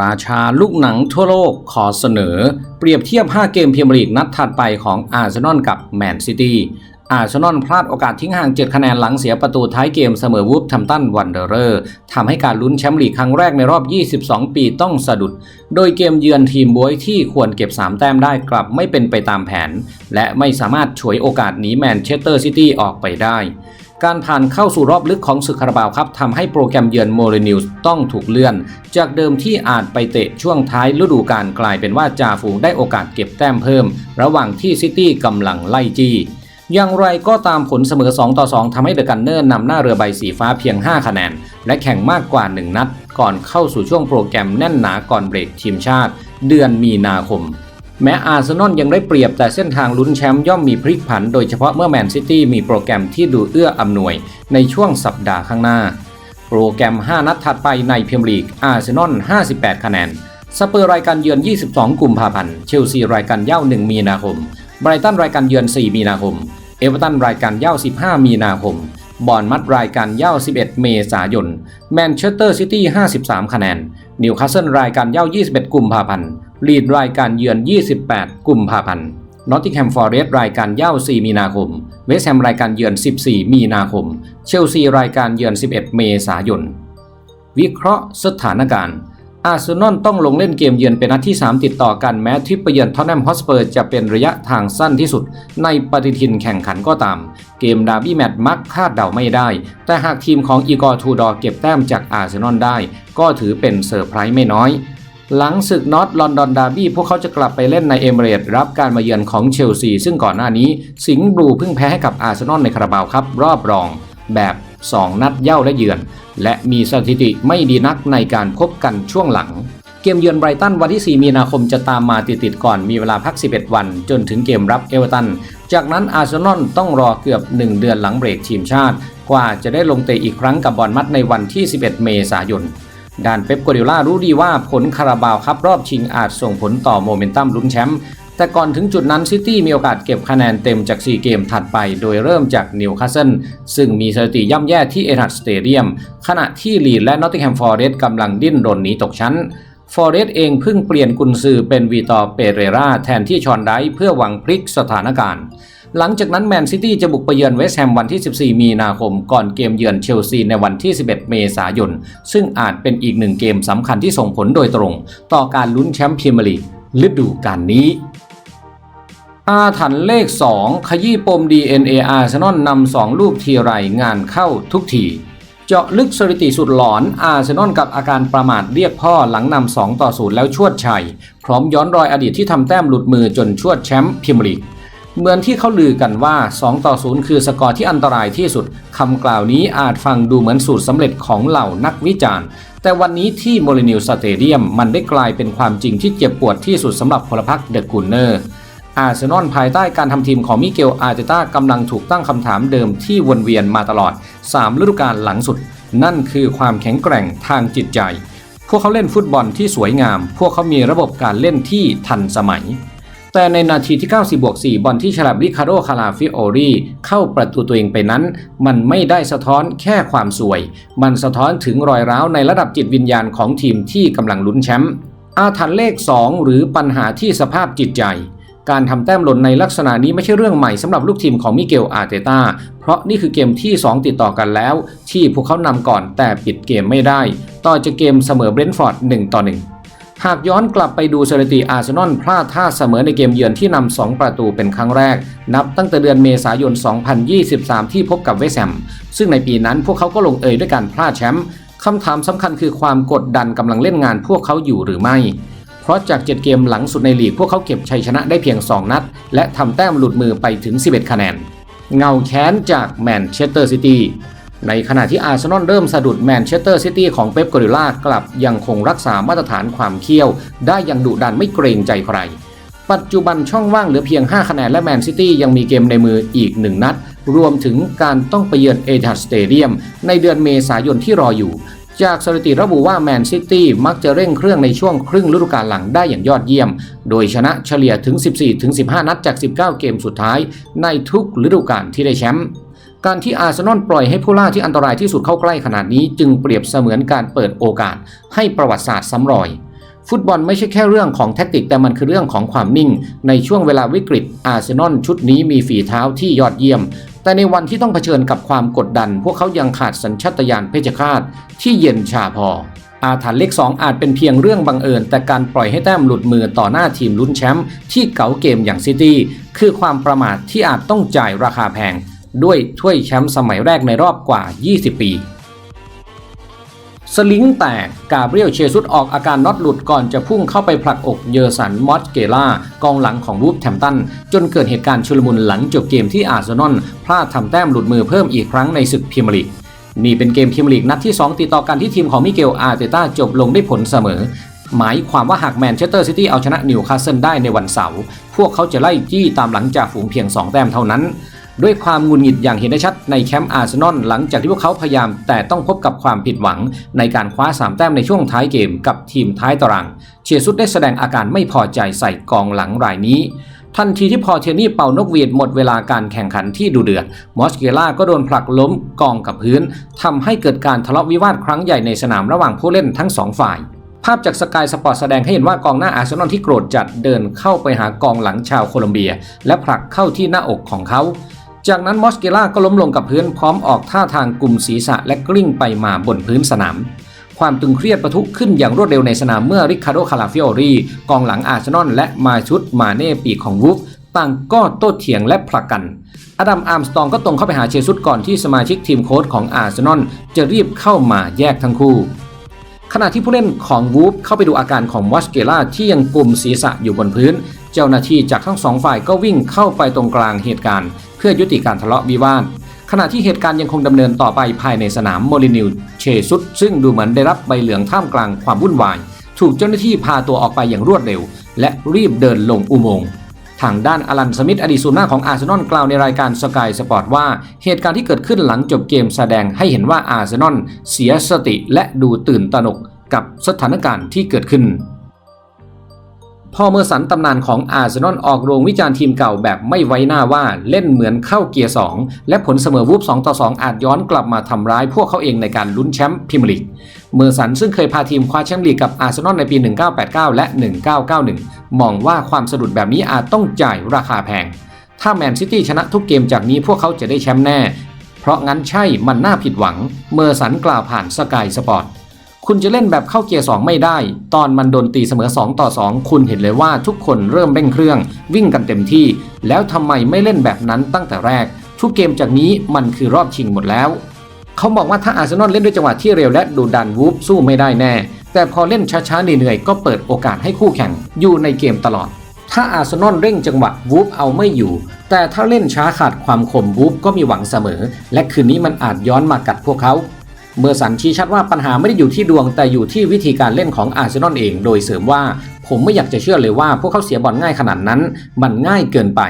ราชาลูกหนังทั่วโลกขอเสนอ เปรียบเทียบ 5 เกมเมียร์ลีกนัดถัดไปของอาร์เซนอลกับแมนซิตี้อาร์เซนอลพลาดโอกาสทิ้งห่าง 7 คะแนนหลังเสียประตูท้ายเกมเสมอวูฟทัมตันวันเดอร์ทำให้การลุ้นแชมป์ลีกครั้งแรกในรอบ 22 ปีต้องสะดุด โดยเกมเยือนทีมบวยที่ควรเก็บ 3 แต้มได้กลับไม่เป็นไปตามแผน และไม่สามารถฉวยโอกาสหนีแมนเชสเตอร์ซิตี้ออกไปได้ การผ่านเข้าสู่รอบลึกของศึกคาราบาวครับทำให้โปรแกรมเยือนโมเรนิวส์ต้องถูกเลื่อน จากเดิมที่อาจไปเตะช่วงท้ายฤดูกาลกลายเป็นว่าจ่าฝูงได้โอกาสเก็บแต้มเพิ่ม ระหว่างที่ซิตี้กำลังไล่จี้อย่างไรก็ตามผลเสมอ 2 ต่อ 2ทำให้เดอะกันเนอร์นำหน้าเรือใบสีฟ้าเพียง 5 คะแนน และแข่งมากกว่า 1 นัด ก่อนเข้าสู่ช่วงโปรแกรมแน่นหนาก่อนเบรกทีมชาติ เดือนมีนาคม แม้อาร์เซนอลยังได้เปรียบแต่เส้นทางลุ้นแชมป์ย่อมมีพลิกผันโดยเฉพาะเมื่อแมนซิตี้มีโปรแกรมที่ดูเอื้ออำนวย ในช่วงสัปดาห์ข้างหน้า โปรแกรม 5 นัดถัดไปในพรีเมียร์ลีกอาร์เซนอล 58 คะแนน สเปอร์รายการเยือน 22 กุมภาพันธ์ เชลซีรายการเย่า 1 มีนาคม ไบรตันรายการเยือน 4 มีนาคม เอเวอร์ตันรายการเย่า 15 มีนาคม บอร์นมัดรายการเย่า 11 เมษายน แมนเชสเตอร์ซิตี้ 53 คะแนน นิวคาสเซิลรายการเย่า 21 กุมภาพันธ์ ลีดรายการเยือน 28 กุมภาพันธ์นอตติงแฮมฟอร์เรสต์รายการเย่า 4 มีนาคม เวสต์แฮมรายการเยือน 14 มีนาคม เชลซีรายการเยือน 11 เมษายน วิเคราะห์สถานการณ์อาร์เซนอลต้องลงเล่นเกมเยือนเป็นนัดที่ 3 ติดต่อกันแม้ทริปไปเยือนท็อตแนมฮอสเปอร์จะเป็นระยะทางสั้นที่สุด ในปฏิทินแข่งขันก็ตาม เกมดาร์บี้แมตช์มักคาดเดาไม่ได้ แต่หากทีมของอีกอร์ทูดอ์เก็บแต้มจากอาร์เซนอลได้ ก็ถือเป็นเซอร์ไพรส์ไม่น้อย หลังศึกน็อตลอนดอนดาร์บี้พวกเขาจะกลับไปเล่นในเอเมเรต์รับการมาเยือนของเชลซี ซึ่งก่อนหน้านี้สิงห์บลูเพิ่งแพ้ให้กับอาร์เซนอลในคาราบาวครับรอบรองแบบ 2 นัดเย่าและเยือน และมีสถิติไม่ดีนักในการพบกันช่วงหลัง เกมเยือนไบรตันวันที่ 4 มีนาคมจะตามมาติดๆก่อนมีเวลาพัก 11 วัน จนถึงเกมรับเอเวอร์ตัน จากนั้นอาร์เซนอลต้องรอเกือบ 1 เดือนหลังเบรกทีมชาติ กว่าจะได้ลงเตะอีกครั้งกับบอลมัดในวันที่ 11 เมษายน ด้านเป๊ปกัวเดล่ารู้ดีว่าผลคาราบาวครับรอบชิงอาจส่งผลต่อโมเมนตัมลุ้นแชมป์แต่ก่อนถึงจุดนั้นซิตี้มีโอกาสเก็บคะแนนเต็มจาก 4 เกมถัดไป โดยเริ่มจากนิวคาสเซิลซึ่งมีสถิติย่ำแย่ที่เอทัดสเตเดียม ขณะที่ลีดและนอตติงแฮมฟอร์เรสต์กำลังดิ้นรนหนีตกชั้นฟอร์เรสต์เองเพิ่งเปลี่ยนกุนซือเป็นวีตอเปเรราแทนที่ชอนไดเพื่อหวังพลิกสถานการณ์ หลังจากนั้นแมนซิตี้จะบุกไปเยือนเวสต์แฮมวันที่ 14 มีนาคม ก่อนเกมเยือนเชลซีในวันที่ 11 เมษายน ซึ่งอาจเป็นอีกหนึ่งเกมสำคัญที่ส่งผลโดยตรง ต่อการลุ้นแชมป์พรีเมียร์ลีกฤดูกาลนี้อาถรรพ์เลข 2 ขยี้ปม DNA อาร์เซนอลนำ2ลูกทีไรงานเข้าทุกที เจาะลึกสถิติสุดหลอนอาร์เซนอลกับอาการประมาทเรียกพ่อหลังนำ2ต่อ0แล้วชวดชัย พร้อมย้อนรอยอดีตที่ทำแต้มหลุดมือจนชวดแชมป์พรีเมียร์ลีก เหมือนที่เขาลือกันว่า 2 ต่อ 0 คือสกอร์ที่อันตรายที่สุด คำกล่าวนี้อาจฟังดูเหมือนสูตรสำเร็จของเหล่านักวิจารณ์ แต่วันนี้ที่โมลินิวสเตเดียมมันได้กลายเป็นความจริงที่เจ็บปวดที่สุดสำหรับพลพรรคเดอะกูนเนอร์อาร์เซนอลภายใต้การทำทีมของมิเกลอาร์เตต้ากำลังถูกตั้งคำถามเดิมที่วนเวียนมาตลอด 3 ฤดูกาลหลังสุด นั่นคือความแข็งแกร่งทางจิตใจ พวกเขาเล่นฟุตบอลที่สวยงาม พวกเขามีระบบการเล่นที่ทันสมัย แต่ในนาทีที่ 90บวก4บอลที่ฉลับริคาโดคาราฟิโอรีเข้าประตูตัวเองไปนั้น มันไม่ได้สะท้อนแค่ความสวย มันสะท้อนถึงรอยร้าวในระดับจิตวิญญาณของทีมที่กำลังลุ้นแชมป์อาถรรพ์เลข 2 หรือปัญหาที่สภาพจิตใจ การทำแต้มหล่นในลักษณะนี้ไม่ใช่เรื่องใหม่สำหรับลูกทีมของมิเกลอาร์เตตาเพราะนี่คือเกมที่ 2 ติดต่อกันแล้ว ที่พวกเขานำก่อนแต่ปิดเกมไม่ได้ ต่อจากเกมเสมอเบรนท์ฟอร์ด1ต่อ1 หากย้อนกลับไปดูสถิติอาร์เซนอลพลาดท่าเสมอในเกมเยือนที่นำ 2 ประตูเป็นครั้งแรก นับตั้งแต่เดือนเมษายน 2023 ที่พบกับเวสแฮมซึ่งในปีนั้นพวกเขาก็ลงเอยด้วยการพลาดแชมป์คำถามสำคัญคือความกดดันกำลังเล่นงานพวกเขาอยู่หรือไม่ เพราะจาก 7 เกมหลังสุดในลีกพวกเขาเก็บชัยชนะได้เพียง 2 นัด และทำแต้มหลุดมือไปถึง 11 คะแนน เงาแค้นจากแมนเชสเตอร์ซิตี้ ในขณะที่อาร์เซนอลเริ่มสะดุดแมนเชสเตอร์ซิตี้ของเป๊ปกอริล่ากลับยังคงรักษามาตรฐานความเคี่ยว ได้อย่างดุดันไม่เกรงใจใคร ปัจจุบันช่องว่างเหลือเพียง 5 คะแนนและแมนซิตี้ยังมีเกมในมืออีก 1 นัด รวมถึงการต้องไปเยือนเอทัดสเตเดียม ในเดือนเมษายนที่รออยู่ จากสถิติระบุว่าแมนซิตี้มักจะเร่งเครื่องในช่วงครึ่งฤดูกาลหลังได้อย่างยอดเยี่ยม โดยชนะเฉลี่ยถึง 14-15 นัดจาก 19 เกมสุดท้าย ในทุกฤดูกาลที่ได้แชมป์ การที่อาร์เซนอลปล่อยให้ผู้ล่าที่อันตรายที่สุดเข้าใกล้ขนาดนี้ จึงเปรียบเสมือนการเปิดโอกาส ให้ประวัติศาสตร์ซ้ำรอย ฟุตบอลไม่ใช่แค่เรื่องของแทคติกแต่มันคือเรื่องของความนิ่ง ในช่วงเวลาวิกฤตอาร์เซนอลชุดนี้มีฝีเท้าที่ยอดเยี่ยม แต่ในวันที่ต้องเผชิญกับความกดดัน พวกเขายังขาดสัญชาตญาณเพชฌฆาตที่เย็นชาพออาถรรพ์เลขสองอาจเป็นเพียงเรื่องบังเอิญ แต่การปล่อยให้แต้มหลุดมือต่อหน้าทีมลุ้นแชมป์ที่เก๋าเกมอย่างซิตี้คือความประมาทที่อาจต้องจ่ายราคาแพง ด้วยถ้วยแชมป์สมัยแรกในรอบกว่า 20 ปี สลิงแตกกาเบรียลเชซุสออกอาการน็อตหลุดก่อนจะพุ่งเข้าไปผลักอกเยอร์สันมอสเกล่ากองหลังของวูฟแทมตัน จนเกิดเหตุการณ์ชุลมุนหลังจบเกมที่อาร์เซนอลพลาดทำแต้มหลุดมือเพิ่มอีกครั้งในศึกพรีเมียร์ลีกนี่เป็นเกมพรีเมียร์ลีกนัดที่ 2 ติดต่อกันที่ทีมของมิเกลอาร์เตต้าจบลงด้วยผลเสมอ หมายความว่าหากแมนเชสเตอร์ซิตี้เอาชนะนิวคาสเซิลได้ในวันเสาร์พวกเขาจะไล่จี้ตามหลังจากฝูงเพียง 2 แต้มเท่านั้น ด้วยความงุนหงิดอย่างเห็นได้ชัดในแคมป์อาร์เซนอลหลังจากที่พวกเขาพยายาม แต่ต้องพบกับความผิดหวัง ในการคว้า 3 แต้มในช่วงท้ายเกมกับทีมท้ายตาราง เชียร์ซุดได้แสดงอาการไม่พอใจใส่กองหลังรายนี้ ทันทีที่พอเทนี่เป่านกหวีดหมดเวลาการแข่งขันที่ดูเดือด มอสเกล่าก็โดนผลักล้มกองกับพื้นทำให้เกิดการทะเลาะวิวาทครั้งใหญ่ในสนามระหว่างผู้เล่นทั้งสองฝ่ายภาพจากสกายสปอร์ตแสดงให้เห็นว่ากองหน้าอาร์เซนอลที่โกรธจัดเดินเข้าไปหากองหลังชาวโคลอมเบีย และผลักเข้าที่หน้าอกของเขา จากนั้นมอสเกล่าก็ล้มลงกับพื้นพร้อมออกท่าทางกลุ่มศีรษะและกลิ้งไปมาบนพื้นสนาม ความตึงเครียดประทุขึ้นอย่างรวดเร็วในสนามเมื่อริคาร์โดคาราฟิโอรีกองหลังอาร์เซนอลและมาชุดมาเน่ปีกของวูฟต่างก็โต้เถียงและผลักกัน อดัมอาร์มสตองก็ตรงเข้าไปหาเชซุสก่อนที่สมาชิกทีมโค้ชของอาร์เซนอลจะรีบเข้ามาแยกทั้งคู่ ขณะที่ผู้เล่นของวูฟเข้าไปดูอาการของมอสเกล่าที่ยังกลุ่มศีรษะอยู่บนพื้น เจ้าหน้าที่จากทั้งสองฝ่ายก็วิ่งเข้าไปตรงกลางเหตุการณ์ พื่อยุติการทะเลาะวิวาทขณะที่เหตุการณ์ยังคงดำเนินต่อไปภายในสนามโมลินิวเชซุสซึ่งดูเหมือนได้รับใบเหลืองท่ามกลางความวุ่นวาย ถูกเจ้าหน้าที่พาตัวออกไปอย่างรวดเร็ว และรีบเดินลงอุโมงค์ทางด้านอลันสมิธอดีตศูนย์หน้าของอาร์เซนอลกล่าวในรายการสกายสปอร์ตว่าเหตุการณ์ที่เกิดขึ้นหลังจบเกมแสดงให้เห็นว่าอาร์เซนอลเสียสติและดูตื่นตระหนกกับสถานการณ์ที่เกิดขึ้น พอเมอร์สันตำนานของอาร์เซนอลออกโรงวิจารณ์ทีมเก่าแบบไม่ไว้หน้าว่าเล่นเหมือนเข้าเกียร์ 2 และผลเสมอวูบ2ต่อ 2 อาจย้อนกลับมาทำร้ายพวกเขาเองในการลุ้นแชมป์พรีเมียร์ลีก เมอร์สันซึ่งเคยพาทีมคว้าแชมป์ลีกกับอาร์เซนอลในปี 1989 และ 1991 มองว่าความสะดุดแบบนี้อาจต้องจ่ายราคาแพง ถ้าแมนซิตี้ชนะทุกเกมจากนี้พวกเขาจะได้แชมป์แน่ เพราะงั้นใช่มันน่าผิดหวัง เมอร์สันกล่าวผ่านสกายสปอร์ต คุณจะเล่นแบบเข้าเกียร์2ไม่ได้ ตอนมันโดนตีเสมอ 2 ต่อ 2 คุณเห็นเลยว่าทุกคนเริ่มเร่งเครื่อง วิ่งกันเต็มที่ แล้วทำไมไม่เล่นแบบนั้นตั้งแต่แรก ทุกเกมจากนี้มันคือรอบชิงหมดแล้ว เขาบอกว่าถ้าอาร์เซนอลเล่นด้วยจังหวะที่เร็วและดูดันวูฟสู้ไม่ได้แน่ แต่พอเล่นช้าๆเหนื่อยๆก็เปิดโอกาสให้คู่แข่งอยู่ในเกมตลอด ถ้าอาร์เซนอลเร่งจังหวะวูฟเอาไม่อยู่ แต่ถ้าเล่นช้าขาดความคมวูฟก็มีหวังเสมอ และคืนนี้มันอาจย้อนมากัดพวกเขา เมื่อสันชี้ชัดว่าปัญหาไม่ได้อยู่ที่ดวงแต่อยู่ที่วิธีการเล่นของอาร์เซนอลเอง โดยเสริมว่าผมไม่อยากจะเชื่อเลยว่าพวกเขาเสียบอลง่ายขนาดนั้น มันง่ายเกินไป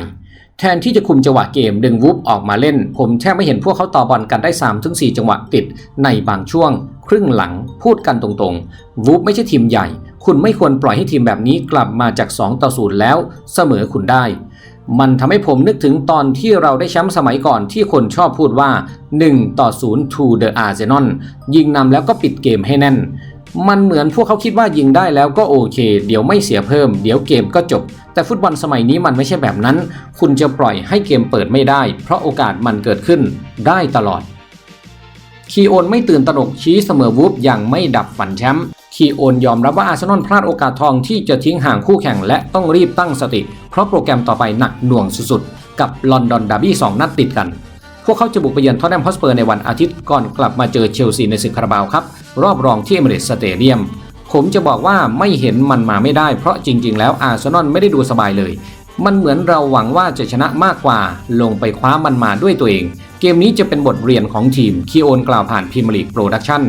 แทนที่จะคุมจังหวะเกมดึงวูฟออกมาเล่น ผมแทบไม่เห็นพวกเขาต่อบอลกันได้3-4จังหวะติด ในบางช่วง ครึ่งหลังพูดกันตรงๆ วูฟไม่ใช่ทีมใหญ่ คุณไม่ควรปล่อยให้ทีมแบบนี้กลับมาจาก 2 ต่อ 0 แล้ว เสมอคุณได้ มันทำให้ผมนึกถึงตอนที่เราได้แชมป์สมัยก่อนที่คนชอบพูดว่า 1 ต่อ 0 to the Arsenal ยิงนำแล้วก็ปิดเกมให้แน่น มันเหมือนพวกเขาคิดว่ายิงได้แล้วก็โอเค เดี๋ยวไม่เสียเพิ่ม เดี๋ยวเกมก็จบ แต่ฟุตบอลสมัยนี้มันไม่ใช่แบบนั้น คุณจะปล่อยให้เกมเปิดไม่ได้ เพราะโอกาสมันเกิดขึ้นได้ตลอดคีโอนไม่ตื่นตระหนกชี้เสมอวูฟอย่างไม่ดับฝันแชมป์ คีโอนยอมรับว่าอาร์เซนอลพลาดโอกาสทองที่จะทิ้งห่างคู่แข่งและต้องรีบตั้งสติ เพราะโปรแกรมต่อไปหนักหน่วงสุดๆ กับลอนดอนดาร์บี้2นัดติดกัน พวกเขาจะบุกไปเยือนทอตแนมฮอสเปอร์ในวันอาทิตย์ก่อนกลับมาเจอเชลซีในศึกคาราบาวครับ รอบรองที่เอเมเรตสเตเดียม ผมจะบอกว่าไม่เห็นมันมาไม่ได้เพราะจริง ๆ แล้วอาร์เซนอลไม่ได้ดูสบายเลย มันเหมือนเราหวังว่าจะชนะมากกว่า ลงไปคว้ามันมาด้วยตัวเอง เกมนี้จะเป็นบทเรียนของทีมคีโอนกล่าวผ่านพรีเมลีกโปรดักชั่น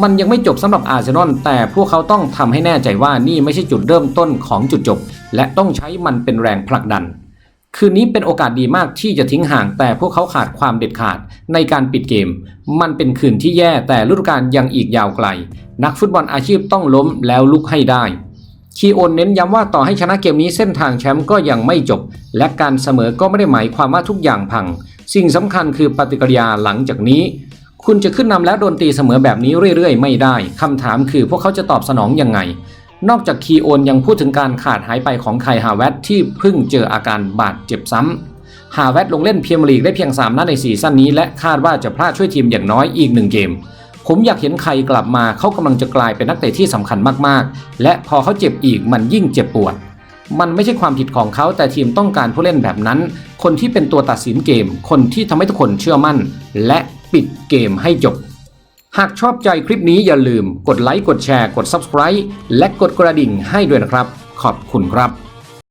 มันยังไม่จบสำหรับอาร์เซนอลแต่พวกเขาต้องทำให้แน่ใจว่านี่ไม่ใช่จุดเริ่มต้นของจุดจบ และต้องใช้มันเป็นแรงผลักดัน คืนนี้เป็นโอกาสดีมากที่จะทิ้งห่าง แต่พวกเขาขาดความเด็ดขาดในการปิดเกม มันเป็นคืนที่แย่แต่ฤดูกาลยังอีกยาวไกล นักฟุตบอลอาชีพต้องล้มแล้วลุกให้ได้คีโอนเน้นย้ำว่าต่อให้ชนะเกมนี้เส้นทางแชมป์ก็ยังไม่จบ และการเสมอก็ไม่ได้หมายความว่าทุกอย่างพัง สิ่งสำคัญคือปฏิกิริยาหลังจากนี้ คุณจะขึ้นนำแล้วโดนตีเสมอแบบนี้เรื่อยๆ ไม่ได้คำถามคือพวกเขาจะตอบสนองยังไง นอกจากคีโอนยังพูดถึงการขาดหายไปของไคฮาเวตที่เพิ่งเจออาการบาดเจ็บซ้ำฮาเวตลงเล่นพรีเมียร์ลีกได้เพียง 3 นัดในซีซั่นนี้ และคาดว่าจะพลาดช่วยทีมอย่างน้อยอีก 1 เกม ผมอยากเห็นใครกลับมาเขากำลังจะกลายเป็นนักเตะที่สำคัญมากๆ และพอเขาเจ็บอีกมันยิ่งเจ็บปวด มันไม่ใช่ความผิดของเขาแต่ทีมต้องการผู้เล่นแบบนั้น คนที่เป็นตัวตัดสินเกม คนที่ทำให้ทุกคนเชื่อมั่น และ ปิดเกมให้จบ หากชอบใจคลิปนี้อย่าลืมกดไลค์กดแชร์กด Subscribe และกดกระดิ่งให้ด้วยนะครับ ขอบคุณครับ